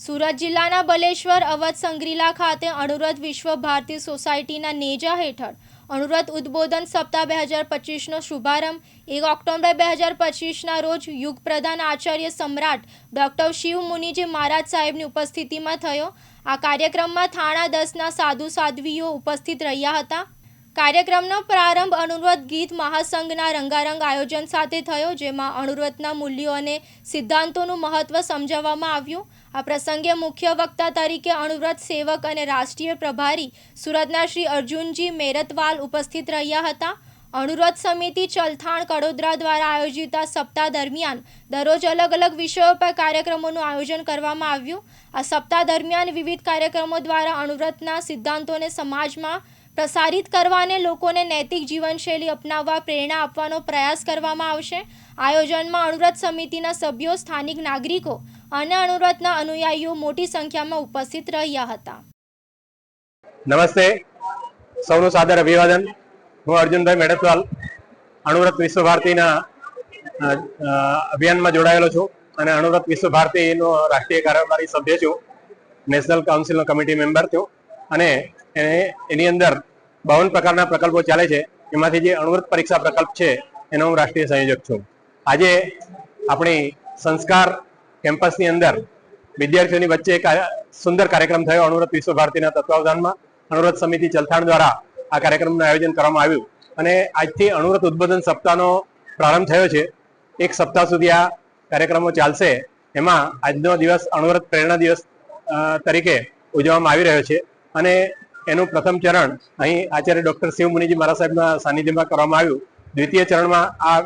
સુરત જિલ્લાના બલેશ્વર અવધ સંગ્રીલા ખાતે અણુરત વિશ્વ ભારતી સોસાયટીના નેજા હેઠળ અણુરત ઉદ્બોધન સપ્તાહ બે હજાર પચીસનો શુભારંભ, એક ઓક્ટોબર બે હજાર પચીસના રોજ યુગ પ્રધાન આચાર્ય સમ્રાટ ડૉક્ટર શિવ મુનિજી મહારાજ સાહેબની ઉપસ્થિતિમાં થયો. આ કાર્યક્રમમાં થાણા દસના સાધુ સાધ્વીઓ ઉપસ્થિત રહ્યા હતા. કાર્યક્રમનો પ્રારંભ અનુવ્રત ગીત મહાસંઘના રંગારંગ આયોજન સાથે થયો, જેમાં અણુવ્રતના મૂલ્યો અને સિદ્ધાંતોનું મહત્વ સમજાવવામાં આવ્યું. આ પ્રસંગે મુખ્ય વક્તા તરીકે અણુવ્રત સેવક અને રાષ્ટ્રીય પ્રભારી સુરતના શ્રી અર્જુનજી મેરતવાલ ઉપસ્થિત રહ્યા હતા. અણુવ્રત સમિતિ ચલથાણ કડોદરા દ્વારા આયોજિત આ સપ્તાહ દરમિયાન દરરોજ અલગ અલગ વિષયો પર કાર્યક્રમોનું આયોજન કરવામાં આવ્યું. આ સપ્તાહ દરમિયાન વિવિધ કાર્યક્રમો દ્વારા અણુવ્રતના સિદ્ધાંતોને સમાજમાં પ્રસારિત કરવા અને લોકોને નૈતિક જીવનશૈલી અપનાવવા પ્રેરણા આપવાનો પ્રયાસ કરવામાં આવશે. આયોજનમાં અણુવ્રત સમિતિના સભ્યો, સ્થાનિક નાગરિકો અને અણુવ્રતના અનુયાયીઓ મોટી સંખ્યામાં ઉપસ્થિત રહ્યા હતા. નમસ્તે. સૌનું સાદર અભિવાદન. હું અર્જુનભાઈ મેડતવાલ અણુવ્રત વિશ્વ ભારતીના અભિયાનમાં જોડાયેલો છું અને અણુવ્રત વિશ્વ ભારતીનો રાષ્ટ્રીય કાર્યકારી સભ્ય છું. નેશનલ કાઉન્સિલનો કમિટી મેમ્બર છું અને એની અંદર બાવન પ્રકારના પ્રકલ્પો ચાલે છે. એમાંથી જે અણુવ્રત પરીક્ષા પ્રકલ્પ છે, એનો હું રાષ્ટ્રીય સંયોજક છું. આજે આપણી સંસ્કાર કેમ્પસની અંદર વિદ્યાર્થીઓની વચ્ચે એક સુંદર કાર્યક્રમ થયો અણુવ્રત વિશ્વ ભારતીના તત્વાવધાનમાં. અણુવ્રત સમિતિ ચલથાણ દ્વારા આ કાર્યક્રમનું આયોજન કરવામાં આવ્યું. અને આજથી અણુવ્રત ઉદ્બોધન સપ્તાહનો પ્રારંભ થયો છે. એક સપ્તાહ સુધી આ કાર્યક્રમો ચાલશે. એમાં આજનો દિવસ અણુવ્રત પ્રેરણા દિવસ તરીકે ઉજવવામાં આવી રહ્યો છે. અને એનું પ્રથમ ચરણ અહીં આચાર્ય ડોક્ટર શિવ મુનિજી મારા સાહેબના સાનિધ્યમાં કરવામાં આવ્યું. દ્વિતીય ચરણમાં આ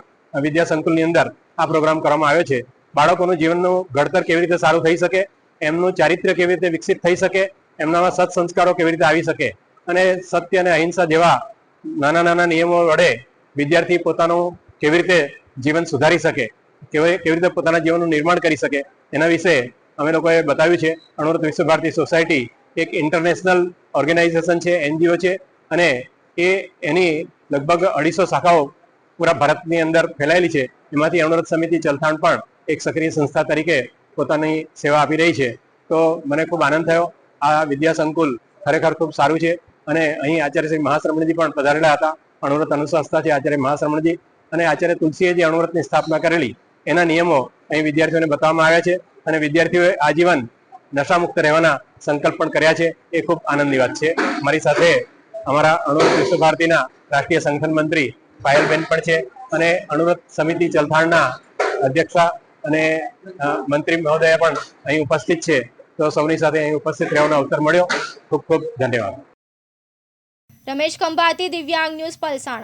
વિદ્યા સંકુલની અંદર આ પ્રોગ્રામ કરવામાં આવ્યો છે. બાળકોનું જીવનનું ઘડતર કેવી રીતે સારું થઈ શકે, એમનું ચારિત્ર્ય કેવી રીતે વિકસિત થઈ શકે, એમનામાં સત સંસ્કારો કેવી રીતે આવી શકે અને સત્ય અને અહિંસા જેવા નાના નાના નિયમો વડે વિદ્યાર્થી પોતાનું કેવી રીતે જીવન સુધારી શકે, કેવી કેવી રીતે પોતાના જીવનનું નિર્માણ કરી શકે, એના વિશે અમે લોકોએ બતાવ્યું છે. અણુવ્રત વિશ્વ ભારતી સોસાયટી એક ઇન્ટરનેશનલ ઓર્ગેનાઇઝેશન છે એનજીઓ છે અને એ એની લગભગ અઢીસો શાખાઓ પૂરા ભારતની અંદર ફેલાયેલી છે. એમાંથી અણુવ્રત સમિતિ ચલથાણ પણ એક સક્રિય સંસ્થા તરીકે પોતાની સેવા આપી રહી છે. તો મને ખૂબ આનંદ થયો. આ વિદ્યા સંકુલ ખરેખર ખૂબ સારું છે અને અહીં આચાર્ય શ્રી મહાશ્રમણજી પણ પધારેલા હતા. અણુવ્રત અનુસંસ્થા છે આચાર્ય મહાશ્રમણજી અને આચાર્ય તુલસીએ જે અણુવ્રતની સ્થાપના કરેલી, એના નિયમો અહીં વિદ્યાર્થીઓને બતાવવામાં આવ્યા છે અને વિદ્યાર્થીઓએ આજીવન નશામુક્ત રહેવાના સંકલ્પ પણ કર્યા છે. એ ખૂબ આનંદની વાત છે. મારી સાથે અમારા અણુરત વિશ્વ ભારતીના રાષ્ટ્રીય સંગઠન મંત્રી પાયલબેન પણ છે અને અણુરત સમિતિ ચલથાણના અધ્યક્ષા અને મંત્રી મહોદય પણ અહીં ઉપસ્થિત છે. તો સૌની સાથે અહીં ઉપસ્થિત રહેવાનો અવસર મળ્યો. ખૂબ ખૂબ ધન્યવાદ. રમેશ ખંભાતી, દિવ્યાંગ ન્યૂઝ, પલસાણા.